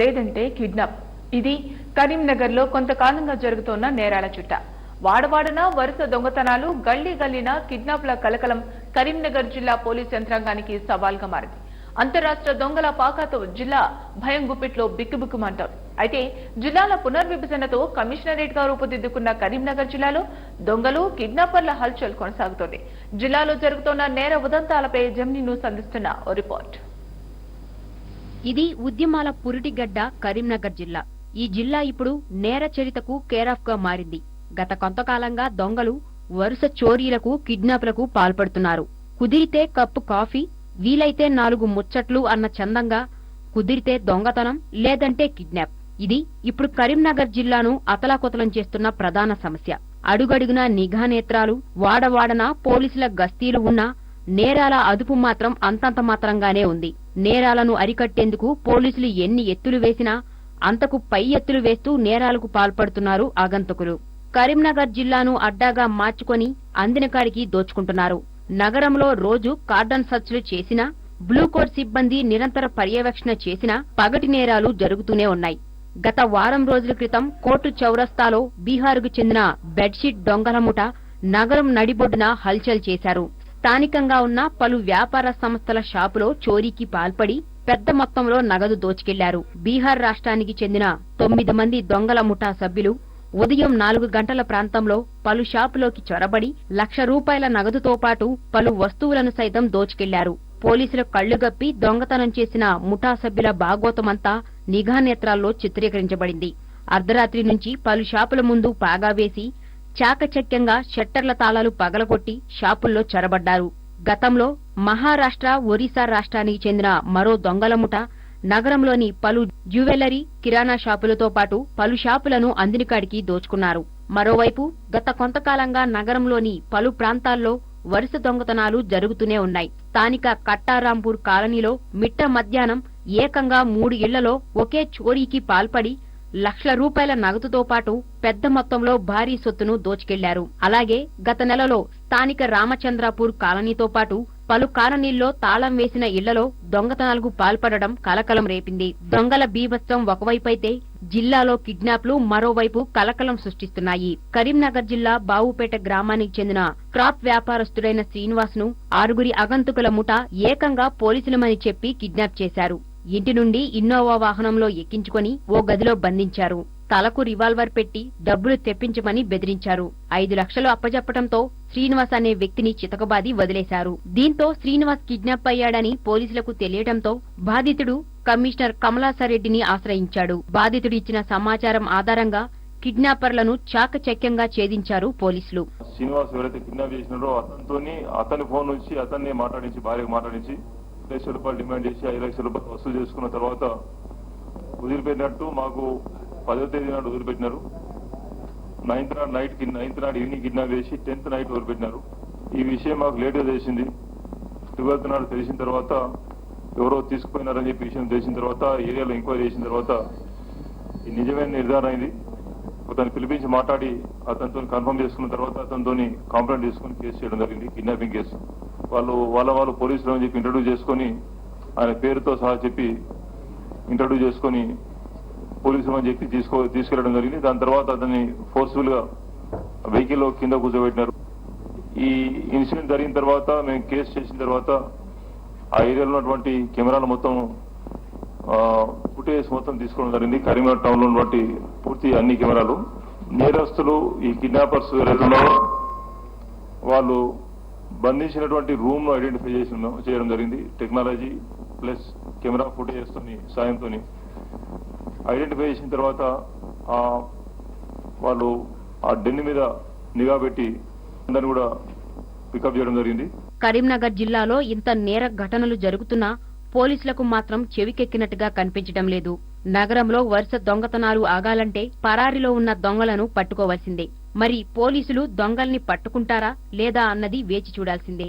లేదంటే కిడ్నాప్. ఇది కరీంనగర్లో కొంతకాలంగా జరుగుతోన్న నేరాల చుట్ట. వాడవాడన వరుస దొంగతనాలు గల్లీ గల్లీన కిడ్నాప్ల కలకలం కరీంనగర్ జిల్లా పోలీస్ యంత్రాంగానికి సవాల్గా మారింది. అంతరాష్ట్ర దొంగల పాకాతో జిల్లా భయం గుప్పిట్లో బిక్కుబిక్కుమంటారు అయితే జిల్లాల పునర్విభజనతో కమిషనరేట్గా రూపుదిద్దుకున్న కరీంనగర్ జిల్లాలో దొంగలు కిడ్నాపర్ల హల్చల్ కొనసాగుతోంది. జిల్లాలో జరుగుతున్న నేర ఉదంతాలపై జమ్ని న్యూస్ అందిస్తున్న ఓ రిపోర్ట్. ఇది ఉద్యమాల పురిటిగడ్డ కరీంనగర్ జిల్లా. ఈ జిల్లా ఇప్పుడు నేర చరితకు కేరాఫ్గా మారింది. గత కొంతకాలంగా దొంగలు వరుస చోరీలకు కిడ్నాప్లకు పాల్పడుతున్నారు. కుదిరితే కప్పు కాఫీ వీలైతే నాలుగు ముచ్చట్లు అన్న చందంగా కుదిరితే దొంగతనం లేదంటే కిడ్నాప్. ఇది ఇప్పుడు కరీంనగర్ జిల్లాను అతలాకుతలం చేస్తున్న ప్రధాన సమస్య. అడుగడుగున నిఘా నేత్రాలు వాడవాడన పోలీసుల గస్తీలు ఉన్నా నేరాల అదుపు మాత్రం అంతంత మాత్రంగానే ఉంది. నేరాలను అరికట్టేందుకు పోలీసులు ఎన్ని ఎత్తులు వేసినా అంతకు పై ఎత్తులు వేస్తూ నేరాలకు పాల్పడుతున్నారు ఆగంతకులు. కరీంనగర్ జిల్లాను అడ్డాగా మార్చుకొని అందిన కాడికి దోచుకుంటున్నారు. నగరంలో రోజు కార్డన్ సర్చ్లు చేసినా బ్లూకోజ్ సిబ్బంది నిరంతర పర్యవేక్షణ చేసినా పగటి నేరాలు జరుగుతూనే ఉన్నాయి. గత వారం రోజుల క్రితం కోర్టు చౌరస్తాలో బీహార్కు చెందిన బెడ్షీట్ దొంగల ముఠ నగరం నడిబొడ్డున హల్చల్ చేశారు. స్థానికంగా ఉన్న పలు వ్యాపార సంస్థల షాపులో చోరీకి పాల్పడి పెద్ద మొత్తంలో నగదు దోచుకెళ్ళారు. బీహార్ రాష్ట్రానికి చెందిన తొమ్మిది మంది దొంగల ముఠా సభ్యులు ఉదయం నాలుగు గంటల ప్రాంతంలో పలు షాపులోకి చొరబడి లక్ష రూపాయల నగదుతో పాటు పలు వస్తువులను సైతం దోచుకెళ్ళారు. పోలీసుల కళ్ళుగప్పి దొంగతనం చేసిన ముఠా సభ్యుల బాగోతమంతా నిఘా నేత్రాల్లో చిత్రీకరించబడింది. అర్ధరాత్రి నుంచి పలు షాపుల ముందు పాగా వేసి చాకచక్యంగా షట్టర్ల తాళాలు పగలగొట్టి షాపుల్లో చొరబడ్డారు. గతంలో మహారాష్ట్ర ఒరిస్సా రాష్ట్రానికి చెందిన మరో దొంగల ముఠ నగరంలోని పలు జ్యువెలరీ కిరాణా షాపులతో పాటు పలు షాపులను అందినికాడికి దోచుకున్నారు. మరోవైపు గత కొంతకాలంగా నగరంలోని పలు ప్రాంతాల్లో వరుస దొంగతనాలు జరుగుతూనే ఉన్నాయి. స్థానిక కట్టారాంపూర్ కాలనీలో మిట్ట మధ్యాహ్నం ఏకంగా మూడు ఇళ్ళలో ఒకే చోరీకి పాల్పడి లక్షల రూపాయల నగదుతో పాటు పెద్ద మొత్తంలో భారీ సొత్తును దోచుకెళ్ళారు. అలాగే గత నెలలో స్థానిక రామచంద్రాపూర్ కాలనీతో పాటు పలు కాలనీల్లో తాళం వేసిన ఇళ్ళలో దొంగతనాలకు పాల్పడడం కలకలం రేపింది. దొంగల బీభత్సం ఒకవైపైతే జిల్లాలో కిడ్నాప్లు మరోవైపు కలకలం సృష్టిస్తున్నాయి. కరీంనగర్ జిల్లా బావుపేట గ్రామానికి చెందిన క్రాప్ వ్యాపారస్తుడైన శ్రీనివాస్ను ఆరుగురి అగంతుకుల ముఠ ఏకంగా పోలీసులమని చెప్పి కిడ్నాప్ చేశారు. ఇంటి నుండి ఇన్నోవా వాహనంలో ఎక్కించుకొని ఓ గదిలో బంధించారు. తలకు రివాల్వర్ పెట్టి డబ్బులు తెప్పించమని బెదిరించారు. ఐదు లక్షలు అప్పజెప్పడంతో శ్రీనివాస్ అనే వ్యక్తిని చితకబాది వదిలేశారు. దీంతో శ్రీనివాస్ కిడ్నాప్ అయ్యాడని పోలీసులకు తెలియడంతో బాధితుడు కమిషనర్ కమలాసారెడ్డిని ఆశ్రయించాడు. బాధితుడు ఇచ్చిన సమాచారం ఆధారంగా కిడ్నాపర్లను చాకచక్యంగా ఛేదించారు పోలీసులు. శ్రీనివాస్ ఎవరైతే కిడ్నాప్ చేసినారో అతనితో అతని ఫోన్ నుంచి అతన్ని మాట్లాడించి భార్యకు మాట్లాడించి లక్షల రూపాయలు డిమాండ్ చేసి ఐదు లక్షల రూపాయలు వసూలు చేసుకున్న తర్వాత వదిలిపెట్టినట్టు మాకు పదో తేదీ నాడు వదిలిపెట్టినారు. నైన్త్ నాడు నైట్కి నైన్త్ నాడు ఈవినింగ్ కిడ్నాప్ చేసి టెన్త్ నైట్ వదిలిపెట్టినారు. ఈ విషయం మాకు లేట్గా తెలిసింది. ట్వెల్త్ నాడు తెలిసిన తర్వాత ఎవరో తీసుకుపోయినారని చెప్పి విషయం తెలిసిన తర్వాత ఏరియాలో ఎంక్వైరీ చేసిన తర్వాత ఇది నిజమైన నిర్ధారణ అయింది. అతను పిలిపించి మాట్లాడి అతనితో కన్ఫర్మ్ చేసుకున్న తర్వాత అతనితో కంప్లైంట్ తీసుకుని కేసు చేయడం జరిగింది కిడ్నాపింగ్ కేసు. వాళ్ళు వాళ్ళ వాళ్ళు పోలీసులు అని చెప్పి ఇంట్రడ్యూస్ చేసుకొని ఆయన పేరుతో సహా చెప్పి ఇంట్రడ్యూస్ చేసుకొని పోలీసులు అని చెప్పి తీసుకో తీసుకెళ్ళడం జరిగింది. దాని తర్వాత అతన్ని ఫోర్స్ఫుల్గా వెహికల్లో కింద కూర్చోబెట్టినారు. ఈ ఇన్సిడెంట్ జరిగిన తర్వాత మేము కేసు చేసిన తర్వాత ఆ ఏరియాలో ఉన్నటువంటి కెమెరాలు మొత్తం ఫుటేజ్ మొత్తం తీసుకోవడం జరిగింది. కరీంనగర్ టౌన్లో ఉన్నటువంటి పూర్తి అన్ని కెమెరాలు. నేరస్తులు ఈ కిడ్నాపర్స్ వాళ్ళు బంధించినటువంటి రూమ్ను ఐడెంటిఫై చేసి చేయడం జరిగింది. టెక్నాలజీ ప్లస్ కెమెరా ఫుటేజ్ తోని సాయంతో ఐడెంటిఫై చేసిన తర్వాత ఆ వాళ్ళు ఆ డెన్ మీద నిఘా పెట్టి అందరిని కూడా పికప్ చేయడం జరిగింది. కరీంనగర్ జిల్లాలో ఇంత నేర ఘటనలు జరుగుతున్నా పోలీసులకు మాత్రం చెవికెక్కినట్టుగా కనిపించడం లేదు. నగరంలో వరుస దొంగతనాలు ఆగాలంటే పరారిలో ఉన్న దొంగలను పట్టుకోవాల్సిందే. మరి పోలీసులు దొంగల్ని పట్టుకుంటారా లేదా అన్నది వేచి చూడాల్సిందే.